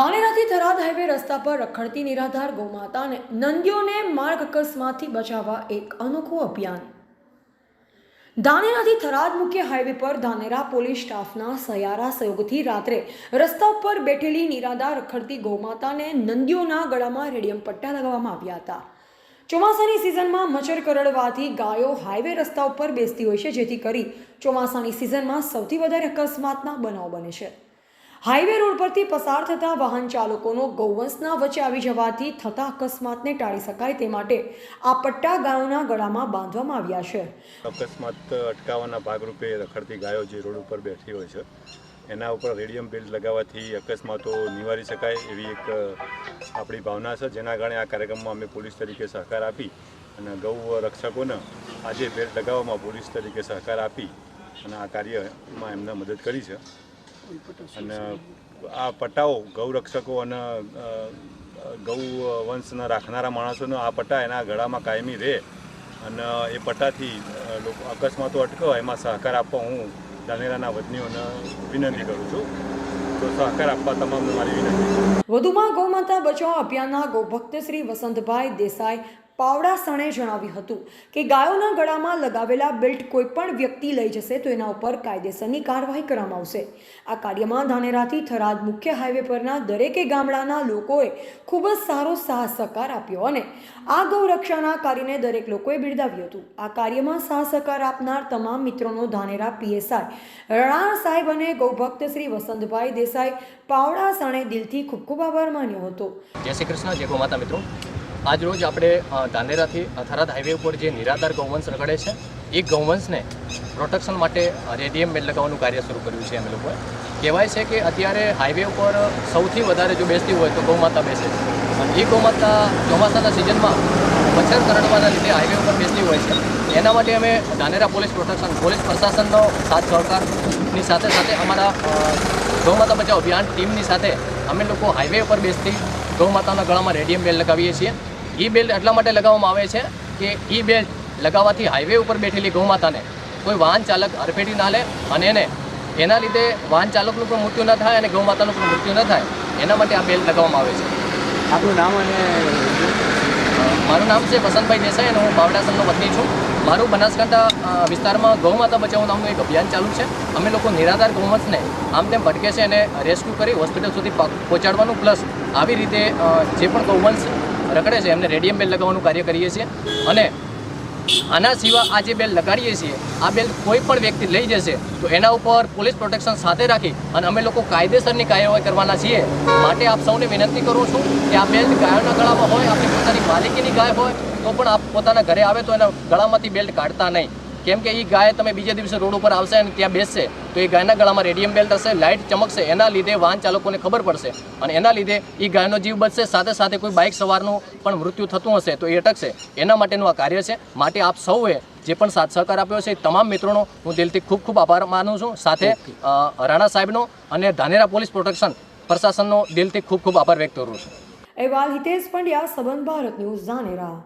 ધાનેરાથી Tharad highway રસ્તા પર રખડતી નિરાધાર ગૌમાતાને નંદીઓને માર્ગ અકસ્માતથી બચાવવા એક અનોખું અભિયાન. ધાનેરાથી થરાદ મુખ્ય હાઈવે પર ધાનેરા પોલીસ સ્ટાફના સયારા સહયોગથી રાત્રે રસ્તા ઉપર બેઠેલી નિરાધાર રખડતી ગૌમાતાને નંદીઓના ગળામાં રેડિયમ પટ્ટા લગાવવામાં આવ્યા હતા. ચોમાસાની સિઝનમાં મચ્છર કરડવાથી ગાયો હાઈવે રસ્તા ઉપર બેસતી હોય છે, જેથી કરી ચોમાસાની સિઝનમાં સૌથી વધારે અકસ્માતના બનાવ બને છે. હાઈવે રોડ પરથી પસાર થતા વાહન ચાલકોનો ગૌવંશના વચ્ચે આવી જવાથી થતા અકસ્માતને ટાળી શકાય તે માટે આ પટ્ટા ગાયોના ગળામાં બાંધવામાં આવ્યા છે. અકસ્માત અટકાવવાના ભાગરૂપે રખડતી ગાયો જે રોડ ઉપર બેઠી હોય છે, એના ઉપર રેડિયમ બેલ્ટ લગાવવાથી અકસ્માતો નિવારી શકાય એવી એક આપણી ભાવના છે. જેના કારણે આ કાર્યક્રમમાં અમે પોલીસ તરીકે સહકાર આપી અને ગૌ રક્ષકોને આજે બેલ્ટ લગાવવામાં પોલીસ તરીકે સહકાર આપી અને આ કાર્યમાં એમને મદદ કરી છે. અને આ પટ્ટાઓ ગૌરક્ષકો અને ગૌ વંશના રાખનારા માણસોનો આ પટ્ટા એના ગળામાં કાયમી રહે. અને એ પટ્ટાથી લોકો અકસ્માતો અટકો એમાં સહકાર આપવા હું ધાનેરાના વતનીઓને વિનંતી કરું છું. તો સહકાર આપવા તમામને મારી વિનંતી વધુમાં ગૌમાતા બચાવ અભિયાનના ગૌભક્ત શ્રી વસંતભાઈ દેસાઈ પાવડાસણે જણાવ્યું હતું કે ગાયોના ગળામાં લગાવેલા બેલ્ટ કોઈપણ વ્યક્તિ લઈ જશે તો એના ઉપર કાયદેસરની કાર્યવાહી કરવામાં આવશે. આ કાર્યમાં ધાનેરાથી થરાદ મુખ્ય હાઈવે પરના દરેકે ગામડાના લોકોએ ખૂબ જ સારો સાહસ સહકાર આપ્યો અને આ ગૌરક્ષાના કાર્યને દરેક લોકોએ બિરદાવ્યું હતું. આ કાર્યમાં સાહસ સહકાર આપનાર તમામ મિત્રોનો ધાનેરા પીએસઆઈ રણા સાહેબ અને ગૌભક્ત શ્રી વસંતભાઈ દેસાઈ પાવડાસણે દિલથી ખૂબ ખૂબ આભાર માન્યો હતો. જય શ્રી કૃષ્ણ, જય ગૌમાતા મિત્રો. આજ રોજ આપણે ધાનેરાથી થરાદ હાઈવે ઉપર જે નિરાધાર ગૌવંશ રખડે છે, એ ગૌવંશને પ્રોટેક્શન માટે રેડિયમ બેલ્ટ લગાવવાનું કાર્ય શરૂ કર્યું છે અમે લોકોએ. કહેવાય છે કે અત્યારે હાઈવે ઉપર સૌથી વધારે જો બેસતી હોય તો ગૌમાતા બેસે છે. અને એ ગૌમાતા ચોમાસાના સિઝનમાં મચ્છર કરડવાના લીધે હાઈવે ઉપર બેસતી હોય છે. એના માટે અમે ધાનેરા પોલીસ પ્રોટેક્શન પોલીસ પ્રશાસનનો સાથ સહકારની સાથે સાથે અમારા ગૌમાતા બચાવ અભિયાન ટીમની સાથે અમે લોકો હાઈવે ઉપર બેસતી ગૌમાતાના ગળામાં રેડિયમ બેલ્ટ લગાવીએ છીએ. એ બેલ્ટ એટલા માટે લગાવવામાં આવે છે કે ઈ બેલ્ટ લગાવવાથી હાઈવે ઉપર બેઠેલી ગૌમાતાને કોઈ વાહન ચાલક અડફેટી ના લે અને એને એના લીધે વાહન ચાલકનું પણ મૃત્યુ ન થાય અને ગૌમાતાનું પણ મૃત્યુ ન થાય. એના માટે આ બેલ્ટ લગાવવામાં આવે છે. આપણું નામ અને મારું નામ છે વસંતભાઈ દેસાઈ અને હું બાવડાસનનો વતની છું. મારું બનાસકાંઠા વિસ્તારમાં ગૌમાતા બચાવો નામનું એક અભિયાન ચાલુ છે. અમે લોકો નિરાધાર ગૌવંશને આમ તેમ ભટકે છે એને રેસ્ક્યુ કરી હોસ્પિટલ સુધી પહોંચાડવાનું પ્લસ આવી રીતે જે પણ ગૌવંશ રખડે છે. એમને રેડિયમ બેલ લગાવવાનું કાર્ય કરીએ છીએ. અને આના સિવાય આ જે બેલ લગાડીએ છીએ, આ બેલ કોઈ પણ વ્યક્તિ લઈ જશે, તો એના ઉપર પોલીસ પ્રોટેક્શન સાથે રાખી અને અમે લોકો કાયદેસરની કાર્યવાહી કરવાના છીએ. માટે આપ સૌને વિનંતી કરું છું કે આ બેલ્ટ ગાયોના ગળામાં હોય, આપણી પોતાની માલિકીની ગાય હોય, તો પણ આપ પોતાના ઘરે આવે તો એના ગળામાંથી બેલ્ટ કાઢતા નહીં. કેમ કે એ ગાય તમે બીજા દિવસે રોડ ઉપર આવશે અને ત્યાં બેસશે તો એ ગાયના ગળામાં રેડિયમ બેલ્ટ હશે લાઇટ ચમકશે એના લીધે વાહન ચાલકોને ખબર પડશે. અને એના લીધે એ ગાયનો જીવ બચશે સાથે સાથે કોઈ બાઇક સવારનું પણ મૃત્યુ થતું હશે તો એ અટકશે. એના માટેનું આ કાર્ય છે. માટે આપ સૌએ જે પણ સાથ સહકાર આપ્યો છે તમામ મિત્રોનો હું દિલથી ખૂબ ખૂબ આભાર માનું છું. સાથે રાણા સાહેબનો અને ધાનેરા પોલીસ પ્રોટેક્શન પ્રશાસનનો દિલથી ખૂબ ખૂબ આભાર વ્યક્ત કરું છું. અહેવાલ હિતેશ પંડ્યા સંબંધ ભારત ન્યૂઝ ધાનેરા.